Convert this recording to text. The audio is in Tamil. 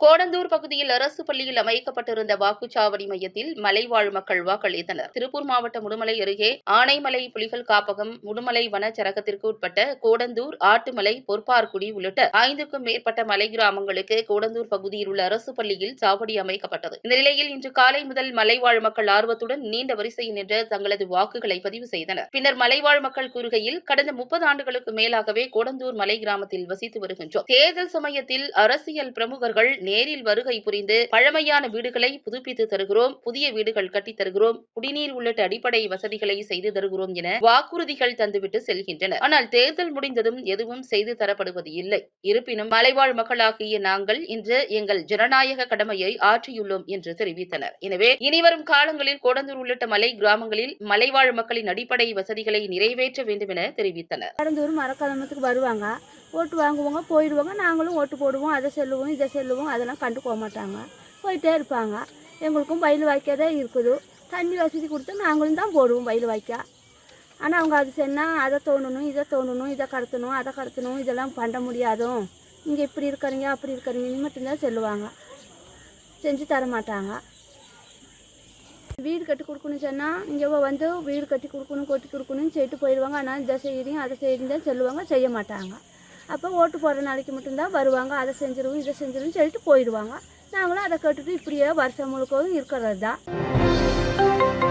கோடந்தூர் பகுதியில் அரசு பள்ளியில் அமைக்கப்பட்டிருந்த வாக்குச்சாவடி மையத்தில் மலைவாழ் மக்கள் வாக்களித்தனர். திருப்பூர் மாவட்டம் முடுமலை அருகே ஆனைமலை புலிகள் காப்பகம் முடுமலை வனச்சரகத்திற்கு உட்பட்ட கோடந்தூர் ஆட்டுமலை பொற்பார்குடி உள்ளிட்ட ஐந்துக்கும் மேற்பட்ட மலை கிராமங்களுக்கு கோடந்தூர் பகுதியில் உள்ள அரசு பள்ளியில் சாவடி அமைக்கப்பட்டது. இந்த நிலையில் இன்று காலை முதல் மலைவாழ் மக்கள் ஆர்வத்துடன் நீண்ட வரிசையில் நின்று தங்களது வாக்குகளை பதிவு செய்தனர். பின்னர் மலைவாழ் மக்கள் கூறுகையில் கடந்த முப்பது ஆண்டுகளுக்கு மேலாகவே கோடந்தூர் மலை கிராமத்தில் வசித்து வருகின்றோம். தேர்தல் சமயத்தில் அரசியல் பிரமுகர்கள் நேரில் வருகை புரிந்து பழமையான வீடுகளை புதுப்பித்து தருகிறோம் புதிய வீடுகள் கட்டித் தருகிறோம் குடிநீர் உள்ளிட்ட அடிப்படை வசதிகளை செய்து தருகிறோம் என வாக்குறுதிகள் தந்துவிட்டு செல்கின்றனர். ஆனால் தேர்தல் முடிந்ததும் எதுவும் செய்து தரப்படுவது இல்லை. இருப்பினும் மலைவாழ் மக்களாகிய நாங்கள் இன்று எங்கள் ஜனநாயக கடமையை ஆற்றியுள்ளோம் என்று தெரிவித்தனர். எனவே இனிவரும் காலங்களில் கோடந்தூர் உள்ளிட்ட மலை கிராமங்களில் மலைவாழ் மக்களின் அடிப்படை வசதிகளை நிறைவேற்ற வேண்டும் என தெரிவித்தனர். கடந்தூர் மரக்கலமத்துக்கு வருவாங்க. ஓட்டு வாங்குவாங்க போயிடுவாங்க. நாங்களும் ஓட்டு போடுவோம் அதை செல்லுவோம் இதை செல்லுவோம். அதெல்லாம் கண்டு போக மாட்டாங்க. போயிட்டே இருப்பாங்க. எங்களுக்கும் பயில் வாய்க்காதே இருக்குது. தண்ணி வசதி கொடுத்து நாங்களும் தான் போடுவோம் வயல் வாய்க்கா. ஆனால் அவங்க அது சொன்னால் அதை தோணணும் இதை தோணணும் இதை கடத்தணும் அதை கடத்தணும் இதெல்லாம் பண்ண முடியாதும் இங்கே இப்படி இருக்கிறீங்க அப்படி இருக்கிறீங்கன்னு மட்டும்தான் சொல்லுவாங்க. செஞ்சு தர மாட்டாங்க. வீடு கட்டி கொடுக்கணும் சொன்னால் இங்கே வந்து வீடு கட்டி கொடுக்கணும் கொட்டி கொடுக்கணும்னு சொல்லிட்டு போயிடுவாங்க. ஆனால் இதை செய்கிறீங்க அதை செய்கிறீங்க தான் சொல்லுவாங்க. செய்ய மாட்டாங்க. அப்போ ஓட்டு போடுற நாளைக்கு மட்டும்தான் வருவாங்க. அதை செஞ்சிருவோம் இதை செஞ்சிருவோம் சொல்லிட்டு போயிடுவாங்க. நாங்களும் அதை கேட்டுட்டு இப்படியே வருஷம் முழுக்கவும் இருக்கிறது தான்